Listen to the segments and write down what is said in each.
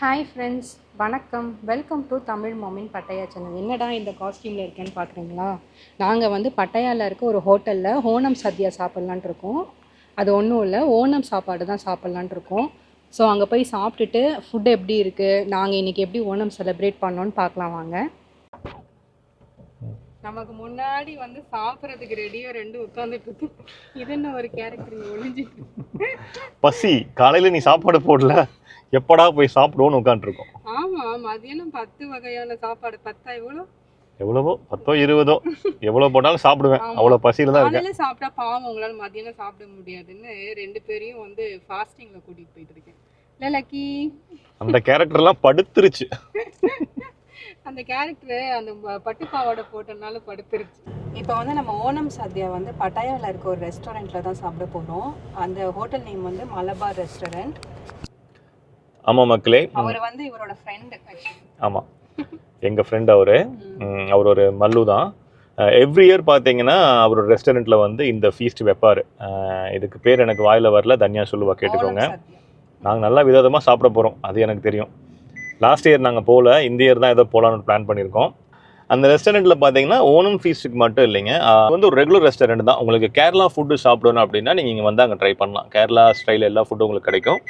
Hi friends வணக்கம். Welcome to Tamil Momin Pattaya channel என்னடா இந்த காஸ்டியூமில் இருக்கேன்னு பார்க்குறீங்களா நாங்கள் வந்து பட்டையாவில் இருக்க ஒரு ஹோட்டலில் ஓணம் சத்யா சாப்பிட்லான்ட்டு இருக்கோம். அது ஒன்றும் இல்லை ஓணம் சாப்பாடு தான் சாப்பிட்லான்ட்டு இருக்கோம். ஸோ அங்கே போய் சாப்பிட்டுட்டு ஃபுட் எப்படி இருக்குது நாங்கள் இன்றைக்கி எப்படி ஓணம் செலிப்ரேட் பண்ணோன்னு பார்க்கலாம் வாங்க. நமக்கு முன்னாடி வந்து சாப்பிட்றதுக்கு ரெடியாக ரெண்டு உட்காந்துட்டு இருக்கு. இது என்ன ஒரு கேரக்டர் ஒளிஞ்சிட்டு பசி காலையில் நீ சாப்பாடு போடல. எப்படா போய் சாப்பிடுவோன்னு உட்காந்துருக்கோம் ஆமாம் மதியானம் பத்து வகையான சாப்பாடு? பத்தா எவ்வளோ? எவ்வளவோ? பத்தோ இருபதோ? எவ்வளவு போட்டாலும் சாப்பிடுவேன். ஆமா. அவ்வளவு பசியில தான் இருக்கேன். சாப்பிட்டா பாவம் உங்களால மதியானம் சாப்பிட முடியாதுன்னு ரெண்டு பேரையும் வந்து ஃபாஸ்டிங்ல கூட்டிட்டு போயிட்டு இருக்கேன். இல்ல லக்கி. அந்த கேரக்டர் எல்லாம் படுத்துருச்சு. அந்த கேரக்டர் அந்த ப- பட்டு பாவாடை போட்டனால படுத்துருச்சு. இப்போ வந்து நம்ம ஓணம் சத்யா வந்து பட்டாயாவில் இருக்க ஒரு ரெஸ்டாரண்ட்ல தான் சாப்பிட போறோம். அந்த ஹோட்டல் நேம் வந்து மலபார் ரெஸ்டாரண்ட் ஆமா மக்களே. அவர் வந்து இவரோட ஃப்ரெண்டு ஆமா. எங்க ஃப்ரெண்ட் அவரு. அவர் ஒரு மல்லு தான். எவ்ரி இயர் பார்த்தீங்கன்னா அவரோட ரெஸ்டாரண்ட்ல வந்து இந்த ஃபீஸ்ட் வைப்பாரு. இதுக்கு பேர் எனக்கு வாயில வரல தனியா சொல்லுவா கேட்டுக்கோங்க. நாங்கள் நல்லா விதவிதமாக சாப்பிட போகிறோம் அது எனக்கு தெரியும். லாஸ்ட் இயர் நாங்கள் போகல இந்த இயர் தான் ஏதோ போகலான்னு பிளான் பண்ணியிருக்கோம். அந்த ரெஸ்டாரண்ட்டில் பார்த்தீங்கன்னா ஓணம் ஃபீஸ்ட்டுக்கு மட்டும் இல்லைங்க. வந்து ஒரு ரெகுலர் ரெஸ்டாரண்ட் தான். உங்களுக்கு கேரளா ஃபுட்டு சாப்பிடணும் அப்படின்னா நீங்கள் இங்கே வந்து அங்கே ட்ரை பண்ணலாம். கேரளா ஸ்டைல் எல்லா ஃபுட்டும் உங்களுக்கு கிடைக்கும்.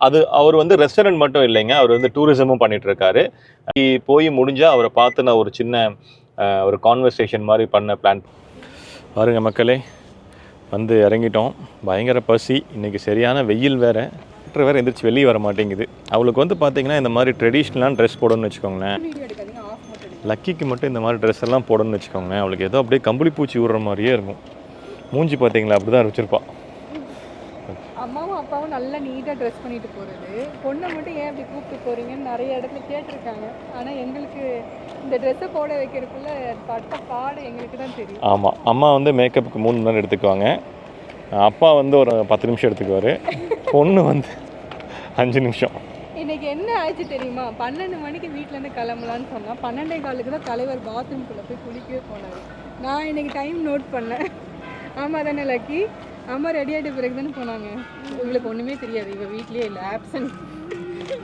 அது அவர் வந்து ரெஸ்டாரண்ட் மட்டும் இல்லைங்க. அவர் வந்து டூரிசமும் பண்ணிட்டு இருக்காரு போய் முடிஞ்சால் அவரை பார்த்து நான் ஒரு சின்ன ஒரு கான்வர்சேஷன் மாதிரி பண்ண பிளான் பாருங்க மக்களே வந்து இறங்கிட்டோம். பயங்கர பசி. இன்னைக்கு சரியான வெயில் வேறு. டாக்டர் வேறு எந்திரிச்சு வெளியே வர மாட்டேங்குது. அவளுக்கு வந்து பார்த்தீங்கன்னா இந்த மாதிரி ட்ரெடிஷ்னலான ட்ரெஸ் போடணும்னு வச்சுக்கோங்களேன். லக்கிக்கு மட்டும் இந்த மாதிரி ட்ரெஸ் எல்லாம் போடணும்னு வச்சுக்கோங்களேன். அவளுக்கு ஏதோ அப்படியே கம்பளி பூச்சி விடுற மாதிரியே இருக்கும். மூஞ்சி பார்த்தீங்களா அப்படி தான் வச்சுருப்பாள் அம்மாவும் அப்பாவும் நல்லா நீட்டாக ட்ரெஸ் பண்ணிட்டு போகிறது பொண்ணை மட்டும் ஏன் இப்படி கூப்பிட்டு போகிறீங்கன்னு நிறைய இடத்துல கேட்டிருக்காங்க. ஆனால் எங்களுக்கு இந்த ட்ரெஸ்ஸை போட வைக்கிறதுக்குள்ள பட்ட பாடு எங்களுக்கு தான் தெரியும். ஆமாம் அம்மா வந்து மேக்கப்புக்கு மூணு மணி நேரம் எடுத்துக்குவாங்க. அப்பா வந்து ஒரு பத்து நிமிஷம் எடுத்துக்குவார். பொண்ணு வந்து அஞ்சு நிமிஷம். இன்னைக்கு என்ன ஆச்சு தெரியுமா? பன்னெண்டு மணிக்கு வீட்டிலேருந்து கிளம்பலான்னு சொன்னால் பன்னெண்டே காலுக்கு தான் தலைவர் பாத்ரூம்குள்ளே போய் குளிக்கவே போனார். நான் இன்னைக்கு டைம் நோட் பண்ணேன். ஆமாம் தானே லக்கி? அம்மா ரெடி ஆகிட்ட பிறகு தானே போனாங்க. இவங்களுக்கு ஒன்றுமே தெரியாது. இவ வீட்லேயே இல்லை ஆப்சன்ட்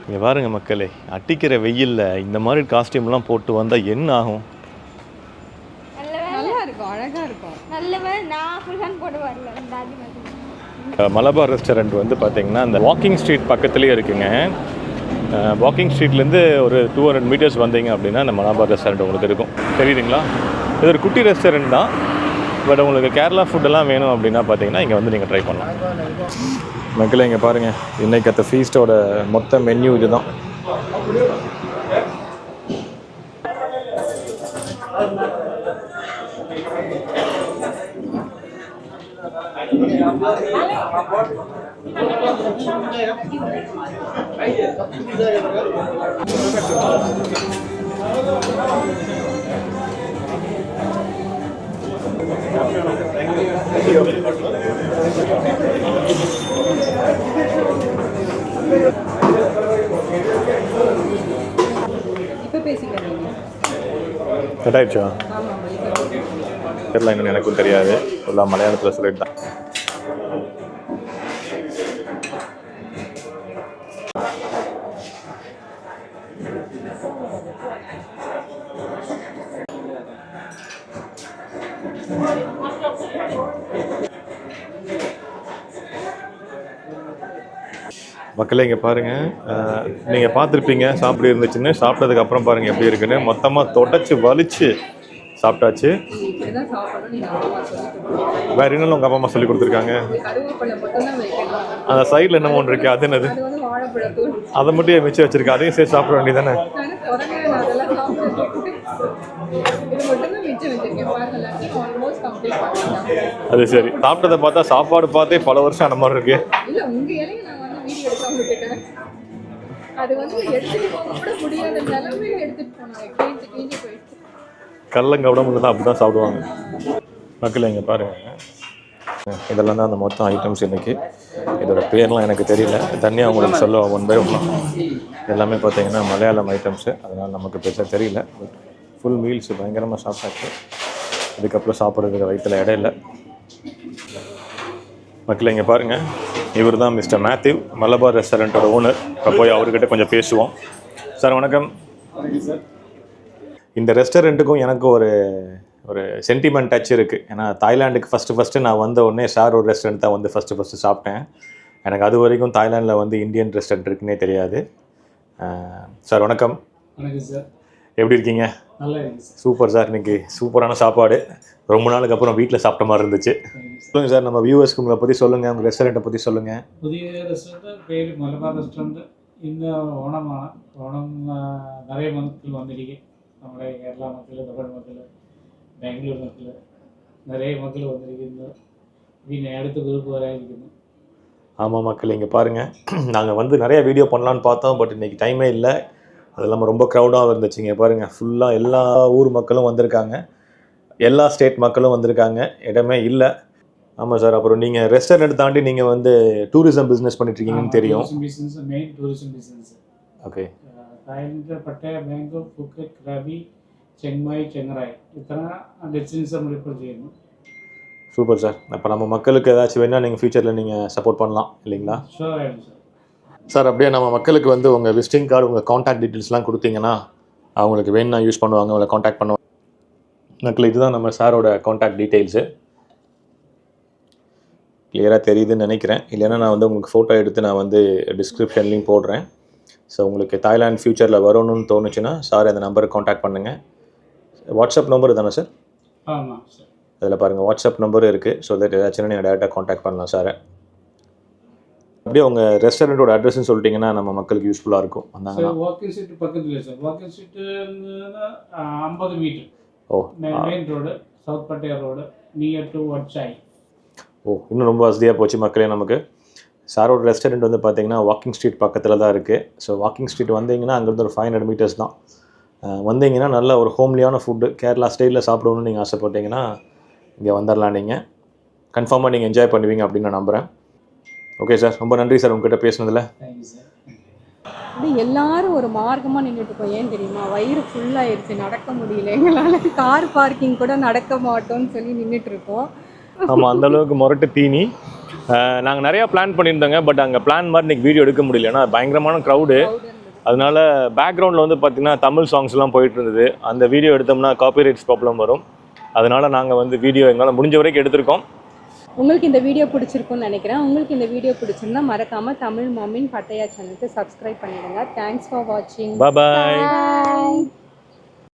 இங்கே பாருங்க மக்களே அட்டிக்கிற வெயில்ல இந்த மாதிரி காஸ்டியூம்லாம் போட்டு வந்தால் என்ன ஆகும்? நல்லா இருக்கும் அழகாக இருக்கும். நல்லவன் நான் ஃபுல் ஹேண்ட் போட்டு வரல இந்த ஆதி மாதிரி மலபார் ரெஸ்டாரண்ட் வந்து பார்த்தீங்கன்னா அந்த வாக்கிங் ஸ்ட்ரீட் பக்கத்துலேயே இருக்குங்க. வாக்கிங் ஸ்ட்ரீட்லேருந்து ஒரு டூ ஹண்ட்ரட் மீட்டர்ஸ் வந்தீங்க அப்படின்னா இந்த மலபார் ரெஸ்டாரண்ட் உங்களுக்கு இருக்கும். தெரியுதுங்களா? இது ஒரு குட்டி ரெஸ்டாரண்ட் தான். பட் உங்களுக்கு கேரளா ஃபுட்டெல்லாம் வேணும் அப்படின்னா பார்த்தீங்கன்னா இங்கே வந்து நீங்கள் ட்ரை பண்ணலாம். மக்களே இங்கே பாருங்கள் இன்றைக்கு அந்த ஃபீஸ்டோட மொத்த மென்யூ இதுதான். இப்போ கட் ஆயிடுச்சா தெரியல இன்னும் எனக்கும் தெரியாது. எல்லாம் மலையாளத்தில் சொல்லிட்டு மக்களே இங்கே பாருங்கள் நீங்கள் பார்த்துருப்பீங்க சாப்பிட்டு இருந்துச்சுன்னு. சாப்பிட்டதுக்கு அப்புறம் பாருங்கள் எப்படி இருக்குன்னு. மொத்தமாக தொடச்சி வலிச்சு சாப்பிட்டாச்சு. வேறு தான் உங்கள் அப்பா அம்மா சொல்லி கொடுத்துருக்காங்க? அந்த சைடில் என்ன ஒன்று இருக்கு. அது என்னது? அதை மட்டும் மிச்சம் வச்சுருக்கேன் அதையும் சேர்த்து சாப்பிட வேண்டியதானே அது சரி. சாப்பிட்டதை பார்த்தா சாப்பாடு பார்த்தே பல வருஷம் ஆன மாதிரி இருக்கு. அது வந்து எடுத்துட்டு போக கூட முடியாத நிலைமையில எடுத்துட்டு போனாங்க கிழிஞ்சு கிழிஞ்சு போயிடுச்சு கல்லங்க உடம்புல தான் அப்படி தான் சாப்பிடுவாங்க. மக்கள் இங்கே பாருங்க. இதெல்லாம் தான் அந்த மொத்தம் ஐட்டம்ஸ் இன்னைக்கு. இதோட பேர்லாம் எனக்கு தெரியல. தனியாக உங்களுக்கு சொல்ல ஒன் பை ஒன் எல்லாமே பார்த்தீங்கன்னா மலையாளம் ஐட்டம்ஸு அதனால் நமக்கு பெருசாக தெரியல. பட் ஃபுல் மீல்ஸ் பயங்கரமாக சாப்பிட்டாச்சு. இதுக்கப்புறம் சாப்பிட்றதுக்கு வயிற்றுல இடையில. மக்களை மக்கள் இங்கே பாருங்கள் இவர் தான் மிஸ்டர் மேத்யூ மலபார் ரெஸ்டாரண்ட்டோட ஓனர். இப்போ போய் அவர்கிட்ட கொஞ்சம் பேசுவோம். சார் வணக்கம். இந்த ரெஸ்டாரண்ட்டுக்கும் எனக்கு ஒரு ஒரு சென்டிமெண்ட் டச் இருக்குது ஏன்னா தாய்லாந்துக்கு ஃபஸ்ட்டு ஃபஸ்ட்டு நான் வந்த உடனே ஷார் ரோட் ரெஸ்டாரண்ட் தான் வந்து ஃபஸ்ட்டு ஃபஸ்ட்டு சாப்பிட்டேன். எனக்கு அது வரைக்கும் தாய்லாந்தில் வந்து இந்தியன் ரெஸ்டாரண்ட் இருக்குன்னே தெரியாது. சார் வணக்கம். வணக்கம் சார். எப்படி இருக்கீங்க? நல்லா சூப்பர் சார் இன்னைக்கு சூப்பரான சாப்பாடு. ரொம்ப நாளுக்கு அப்புறம் வீட்டில் சாப்பிட்ட மாதிரி இருந்துச்சு தேங்க்யூ சார் சொல்லுங்கள் சார் நம்ம வியூவர்ஸ்க்கு உங்களை பற்றி சொல்லுங்கள் உங்கள் ரெஸ்டாரண்ட்டை பற்றி சொல்லுங்கள் புதிய ரெஸ்டாரண்ட் பேர் மலபார் ரெஸ்டாரண்ட் இந்த ഓണമാണ് ഓണം ആ, നിറയെ മതത്തിൽ വന്നിരിക്കും നമ്മുടെ കേരള മതത്തിൽ തമിഴ് മതത്തിൽ ബാംഗ്ലൂർ മതത്തിൽ നിറയെ മക്കൾ വന്നിരിക്കുന്നു പിന്നെ അടുത്ത ഗ്രൂപ്പ് വരാനിരിക്കുന്നു ஆமாம் மக்கள் இங்கே பாருங்கள் நாங்கள் வந்து நிறைய வீடியோ பண்ணலான்னு பார்த்தோம் பட் இன்னைக்கு டைமே இல்லை அது இல்லாமல் ரொம்ப க்ரௌடாக இருந்துச்சு இங்கே பாருங்கள் ஃபுல்லாக எல்லா ஊர் மக்களும் வந்திருக்காங்க எல்லா ஸ்டேட் மக்களும் வந்திருக்காங்க. இடமே இல்லை. ஆமாம் சார் அப்புறம் நீங்கள் ரெஸ்டாரண்ட் தாண்டி நீங்கள் வந்து டூரிசம் பிஸ்னஸ் பண்ணிட்டுருக்கீங்கன்னு தெரியும். மெயின் டூரிசம் பிஸ்னஸ் ஓகே పట్టే బ్యాంకు ఫుకెట్ రవి చెంగ్మాయి చెంగరాయ్ ఇతర డెస్టినేషన్ రిఫర్ చేయండి சூப்பர் சார் அப்போ நம்ம மக்களுக்கு ஏதாச்சும் வேணால் நீங்கள் ஃபியூச்சரில் நீங்கள் சப்போர்ட் பண்ணலாம் இல்லைங்களா? சார் அப்படியே நம்ம மக்களுக்கு வந்து உங்கள் விசிட்டிங் கார்டு உங்கள் காண்டாக்ட் டீட்டெயில்ஸ்லாம் கொடுத்தீங்கன்னா அவங்களுக்கு வேணும்னா யூஸ் பண்ணுவாங்க உங்களை காண்டாக்ட் பண்ணுவாங்க. மக்கள் இதுதான் நம்ம சாரோட காண்டாக்ட் டீட்டெயில்ஸு கிளியராக தெரியுதுன்னு நினைக்கிறேன். இல்லைன்னா நான் வந்து உங்களுக்கு ஃபோட்டோ எடுத்து நான் வந்து டிஸ்கிரிப்ஷன்லேயும் போடுறேன். ஸோ உங்களுக்கு தாய்லாந்து ஃப்யூச்சரில் வரணும்னு தோணுச்சுன்னா சார் அந்த நம்பருக்கு காண்டாக்ட் பண்ணுங்கள் வாட்ஸ்அப் நம்பர் தானே சார்? ஆமாம் சார். அதில் பாருங்கள் வாட்ஸ்அப் நம்பரும் இருக்குது ஸோ தட் ஏதாச்சும் நீங்கள் டேரெக்டாக காண்டாக்ட் பண்ணலாம் சாரை. அப்படியே உங்கள் ரெஸ்டாரண்ட்டோட அட்ரஸ்ன்னு சொல்லிட்டீங்கன்னா நம்ம மக்களுக்கு யூஸ்ஃபுல்லாக இருக்கும். வந்தாங்கன்னா. சார் வாக்கிங் சீட் பக்கத்தில் சார். வாக்கிங் சீட்டு ஐம்பது meter oh main road south Pattaya road near to வட்சாய் ஓ இன்னும் ரொம்ப வசதியாக போச்சு மக்களே நமக்கு. சாரோட ரெஸ்டாரண்ட் வந்து பார்த்தீங்கன்னா வாக்கிங் ஸ்ட்ரீட் பக்கத்தில் தான் இருக்குது ஸோ வாக்கிங் ஸ்ட்ரீட் வந்தீங்கன்னா அங்கேருந்து ஒரு ஃபைவ் ஹண்ட்ரட் மீட்டர்ஸ் தான். வந்தீங்கன்னா நல்ல ஒரு ஹோம்லியான ஃபுட்டு கேரளா ஸ்டைலில் சாப்பிடணும்னு நீங்கள் ஆசைப்பட்டீங்கன்னா இங்கே வந்துடலாம் நீங்கள் கன்ஃபார்மாக நீங்கள் என்ஜாய் பண்ணுவீங்க அப்படின்னு நான் நம்புகிறேன் ஓகே சார் ரொம்ப நன்றி சார் உங்ககிட்ட பேசுனதில். அப்படியே எல்லாரும் ஒரு மார்க்கமாக நின்றுட்டு இருக்கோம் ஏன் தெரியுமா? வயிறு ஃபுல்லாகிடுச்சு நடக்க முடியல. எங்களால் கார் பார்க்கிங் கூட நடக்க மாட்டோம்னு சொல்லி நின்றுட்டு இருக்கோம். ஆமாம் அந்த அளவுக்கு முரட்டு தீனி. நாங்கள் நிறையா பிளான் பண்ணியிருந்தோங்க பட் அங்கே பிளான் மாதிரி இன்னைக்கு வீடியோ எடுக்க முடியல. ஏன்னா பயங்கரமான க்ரௌடு அதனால பேக்ரவுண்டில் வந்து பார்த்தீங்கன்னா தமிழ் சாங்ஸ்லாம் போயிட்டு இருந்தது. அந்த வீடியோ எடுத்தோம்னா காப்பிரைட்ஸ் ப்ராப்ளம் வரும். அதனால நாங்கள் வந்து வீடியோ எங்களால் முடிஞ்ச வரைக்கும் எடுத்திருக்கோம். உங்களுக்கு இந்த வீடியோ பிடிச்சிருக்கும்னு நினைக்கிறேன். உங்களுக்கு இந்த வீடியோ பிடிச்சிருந்தா மறக்காம தமிழ் மாமின் பட்டையா சேனலுக்கு சப்ஸ்கிரைப் பண்ணிடுங்க. தேங்க்ஸ் ஃபார் வாட்சிங் பாய்